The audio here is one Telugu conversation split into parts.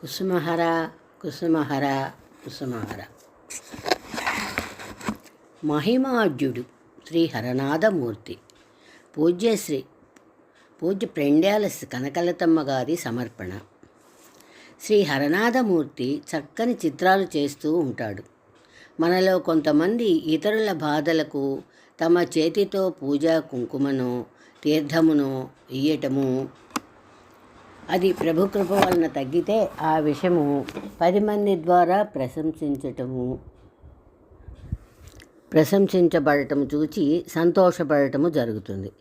కుసుమహర కుసుమహర కుసుమహర. మహిమాఢ్యుడు శ్రీ హరనాథమూర్తి. పూజ్యశ్రీ పూజ్య ప్రెండ్యాల కనకలతమ్మ గారి సమర్పణ. శ్రీ హరనాథమూర్తి చక్కని చిత్రాలు చేస్తూ ఉంటాడు. మనలో కొంతమంది ఇతరుల బాధలకు తమ చేతితో పూజా కుంకుమను తీర్థమును ఇయ్యటము అది ప్రభు కృప వలన తగ్గితే ఆ విషయము పది మంది ద్వారా ప్రశంసించటము ప్రశంసించబడటం చూచి సంతోషపడటము జరుగుతుంది.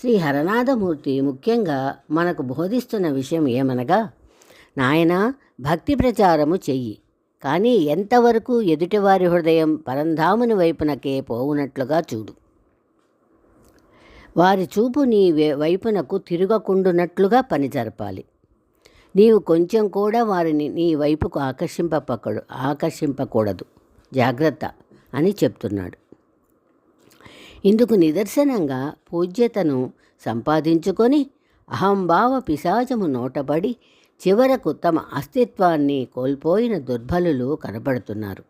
శ్రీ హరనాథమూర్తి ముఖ్యంగా మనకు బోధిస్తున్న విషయం ఏమనగా నాయన భక్తి ప్రచారము చెయ్యి. కానీ ఎంతవరకు ఎదుటివారి హృదయం పరంధాముని వైపునకే పోవునట్లుగా చూడు. వారి చూపు నీ వైపునకు తిరగకుండునట్లుగా పని జరపాలి. నీవు కొంచెం కూడా వారిని నీ వైపుకు ఆకర్షింపకూడదు ఆకర్షింపకూడదు. జాగ్రత్త అని చెప్తున్నాడు. ఇందుకు నిదర్శనంగా పూజ్యతను సంపాదించుకొని అహంభావ పిశాచము నోటబడి చివరకు తమ అస్తిత్వాన్ని కోల్పోయిన దుర్బలులు కనబడుతున్నారు.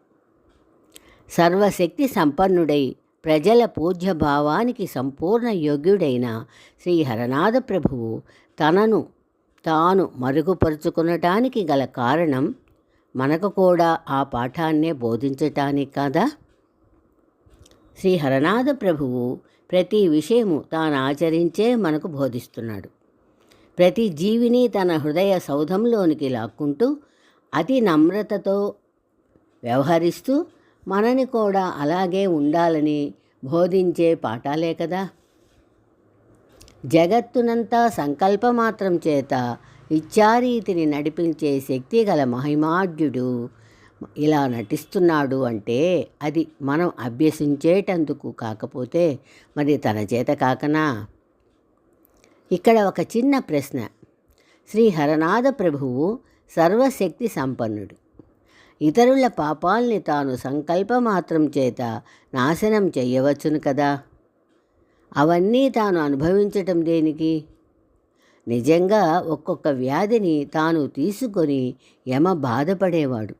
సర్వశక్తి సంపన్నుడై ప్రజల పూజ్య భావానికి సంపూర్ణ యోగ్యుడైన శ్రీ హరనాథ ప్రభువు తనను తాను మరుగుపరుచుకునటానికి గల కారణం మనకు కూడా ఆ పాఠాన్నే బోధించటానికి కదా? శ్రీ హరనాథ ప్రభువు ప్రతి విషయము తాను ఆచరించే మనకు బోధిస్తున్నాడు. ప్రతి జీవిని తన హృదయ సౌధంలోనికి లాక్కుంటూ అతి నమ్రతతో వ్యవహరిస్తూ మనని కూడా అలాగే ఉండాలని బోధించే పాఠాలే కదా. జగత్తునంతా సంకల్పమాత్రం చేత ఇచ్చారీతిని నడిపించే శక్తి గల మహిమాఢ్యుడు ఇలా నటిస్తున్నాడు అంటే అది మనం అభ్యసించేటందుకు కాకపోతే మరి తన చేత కాకనా? ఇక్కడ ఒక చిన్న ప్రశ్న. శ్రీ హరనాథ ప్రభువు సర్వశక్తి సంపన్నుడు. ఇతరుల పాపాల్ని తాను సంకల్పమాత్రం చేత నాశనం చెయ్యవచ్చును కదా. అవన్నీ తాను అనుభవించటం దేనికి? నిజంగా ఒక్కొక్క వ్యాధిని తాను తీసుకొని యమ బాధపడేవాడు.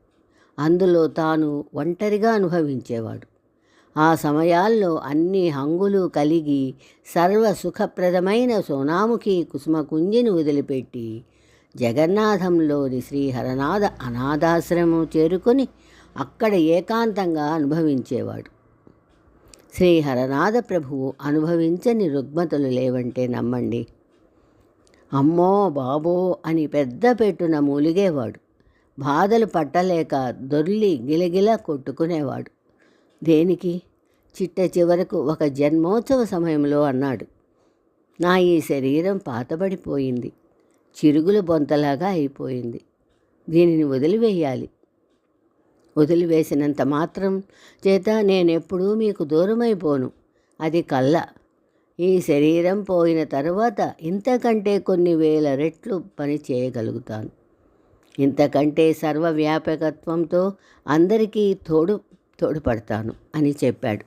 అందులో తాను ఒంటరిగా అనుభవించేవాడు. ఆ సమయాల్లో అన్ని హంగులు కలిగి సర్వ సుఖప్రదమైన సోనాముఖి కుసుమకుంజిని వదిలిపెట్టి జగన్నాథంలోని శ్రీహరనాథ అనాథాశ్రమం చేరుకొని అక్కడ ఏకాంతంగా అనుభవించేవాడు. శ్రీహరనాథ ప్రభువు అనుభవించని రుగ్మతలు లేవంటే నమ్మండి. అమ్మో బాబో అని పెద్ద పెట్టున మూలిగేవాడు. బాధలు పట్టలేక దొర్లి గిలగిల కొట్టుకునేవాడు. దేనికి? చిట్ట చివరకు ఒక జన్మోత్సవ సమయంలో అన్నాడు. నా ఈ శరీరం పాతబడిపోయింది. చిరుగుల బొంతలాగా అయిపోయింది. దీనిని వదిలివేయాలి. వదిలివేసినంత మాత్రం చేత నేనెప్పుడూ మీకు దూరమైపోను. అది కళ్ళ. ఈ శరీరం పోయిన తరువాత ఇంతకంటే కొన్ని వేల రెట్లు పని చేయగలుగుతాను. ఇంతకంటే సర్వవ్యాపకత్వంతో అందరికీ తోడు తోడుపడతాను అని చెప్పాడు.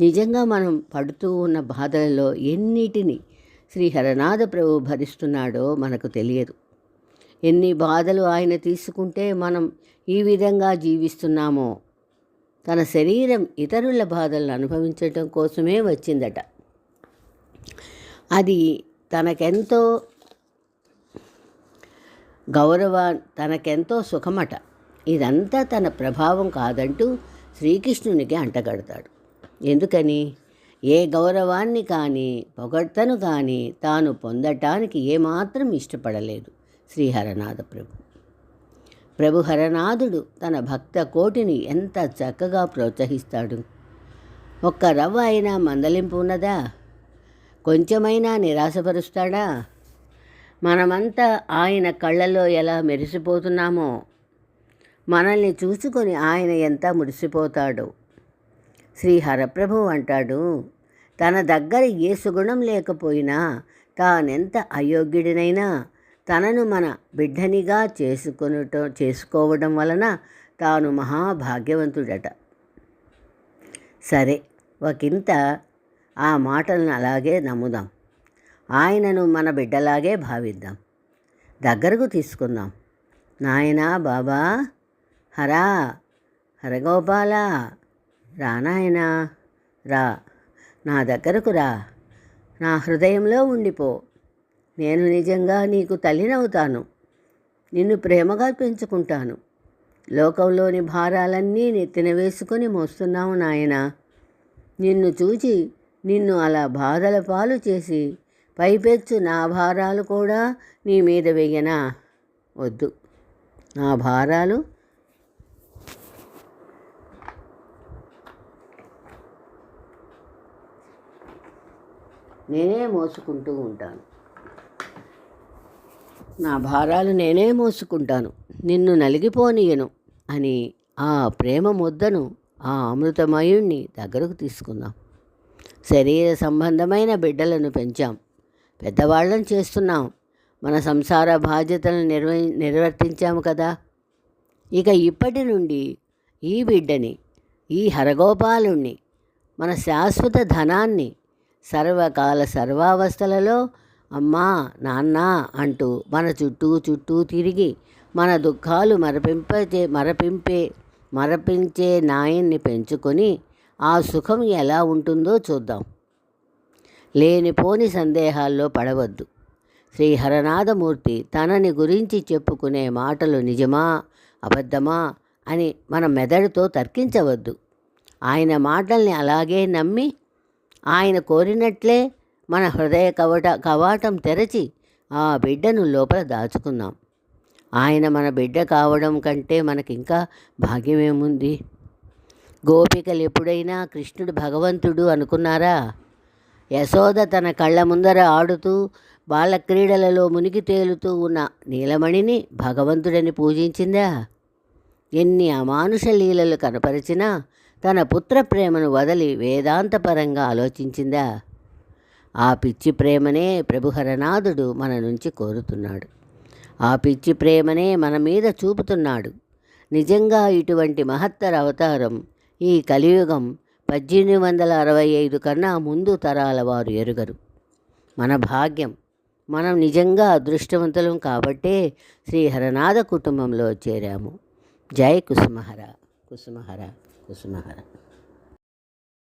నిజంగా మనం పడుతూ ఉన్న బాధలలో ఎన్నిటిని శ్రీ హరనాథ ప్రభు భరిస్తున్నాడో మనకు తెలియదు. ఎన్ని బాధలు ఆయన తీసుకుంటే మనం ఈ విధంగా జీవిస్తున్నామో. తన శరీరం ఇతరుల బాధలను అనుభవించటం కోసమే వచ్చిందట. అది తనకెంతో గౌరవ తనకెంతో సుఖమట. ఇదంతా తన ప్రభావం కాదంటూ శ్రీకృష్ణునికి అంటగడతాడు. ఎందుకని? ఏ గౌరవాన్ని కానీ పొగడ్తను కానీ తాను పొందటానికి ఏమాత్రం ఇష్టపడలేదు. శ్రీహరనాథ ప్రభు. ప్రభు హరనాథుడు తన భక్త కోటిని ఎంత చక్కగా ప్రోత్సహిస్తాడు. ఒక్క రవ్వ అయినా మందలింపు ఉన్నదా? కొంచెమైనా నిరాశపరుస్తాడా? మనమంతా ఆయన కళ్ళలో ఎలా మెరిసిపోతున్నామో? మనల్ని చూసుకొని ఆయన ఎంత మురిసిపోతాడో? శ్రీ హరప్రభు అంటాడు తన దగ్గర ఏ సుగుణం లేకపోయినా తానెంత అయోగ్యుడినైనా తనను మన బిడ్డనిగా చేసుకొనుట చేసుకోవడం వలన తాను మహాభాగ్యవంతుడట. సరే ఒకంత ఆ మాటలను అలాగే నమ్ముదాం. ఆయనను మన బిడ్డలాగే భావిద్దాం. దగ్గరకు తీసుకుందాం. నాయనా బాబా హరా హరగోపాల రా నాయనా రా. నా దగ్గరకు రా. నా హృదయంలో ఉండిపో. నేను నిజంగా నీకు తల్లినవుతాను. నిన్ను ప్రేమగా పెంచుకుంటాను. లోకంలోని భారాలన్నీ నెత్తిన వేసుకొని మోస్తున్నావు నాయనా. నిన్ను చూచి నిన్ను అలా బాధల పాలు చేసి పైపెచ్చు నా భారాలు కూడా నీ మీద వెయ్యనా వద్దు. నా భారాలు నేనే మోసుకుంటూ ఉంటాను. నా భారాలు నేనే మోసుకుంటాను. నిన్ను నలిగిపోనీయను అని ఆ ప్రేమ ముద్దను ఆ అమృతమయుణ్ణి దగ్గరకు తీసుకుందాం. శరీర సంబంధమైన బిడ్డలను పెంచాం. పెద్దవాళ్ళని చేస్తున్నాం. మన సంసార బాధ్యతలను నిర్వ నిర్వర్తించాము కదా. ఇక ఇప్పటి నుండి ఈ బిడ్డని ఈ హరగోపాలుణ్ణి మన శాశ్వత ధనాన్ని సర్వకాల సర్వావస్థలలో అమ్మా నాన్న అంటూ మన చుట్టూ చుట్టూ తిరిగి మన దుఃఖాలు మరపింపచే మరపింపే మరపించే నాయన్ని పెంచుకొని ఆ సుఖం ఎలా ఉంటుందో చూద్దాం. లేనిపోని సందేహాల్లో పడవద్దు. శ్రీ హరనాథమూర్తి తనని గురించి చెప్పుకునే మాటలు నిజమా అబద్ధమా అని మన మెదడుతో తర్కించవద్దు. ఆయన మాటల్ని అలాగే నమ్మి ఆయన కోరినట్లే మన హృదయ కవట కవాటం తెరచి ఆ బిడ్డను లోపల దాచుకుందాం. ఆయన మన బిడ్డ కావడం కంటే మనకింకా భాగ్యమేముంది? గోపికలు ఎప్పుడైనా కృష్ణుడు భగవంతుడు అనుకున్నారా? యశోద తన కళ్ళ ముందర ఆడుతూ బాలక్రీడలలో మునిగి తేలుతూ ఉన్న నీలమణిని భగవంతుడని పూజించిందా? ఎన్ని అమానుష లీలలు కనపరిచినా తన పుత్ర ప్రేమను వదలి వేదాంతపరంగా ఆలోచించిందా? ఆ పిచ్చి ప్రేమనే ప్రభుహరనాథుడు మన నుంచి కోరుతున్నాడు. ఆ పిచ్చి ప్రేమనే మన మీద చూపుతున్నాడు. నిజంగా ఇటువంటి మహత్తర అవతారం ఈ కలియుగం పద్దెనిమిది వందల అరవై ఐదు కన్నా ముందు తరాల వారు ఎరుగరు. మన భాగ్యం మనం నిజంగా అదృష్టవంతులం కాబట్టే శ్రీహరనాథ కుటుంబంలో చేరాము. జై కుసుమహర కుసుమహర. కుసుమహర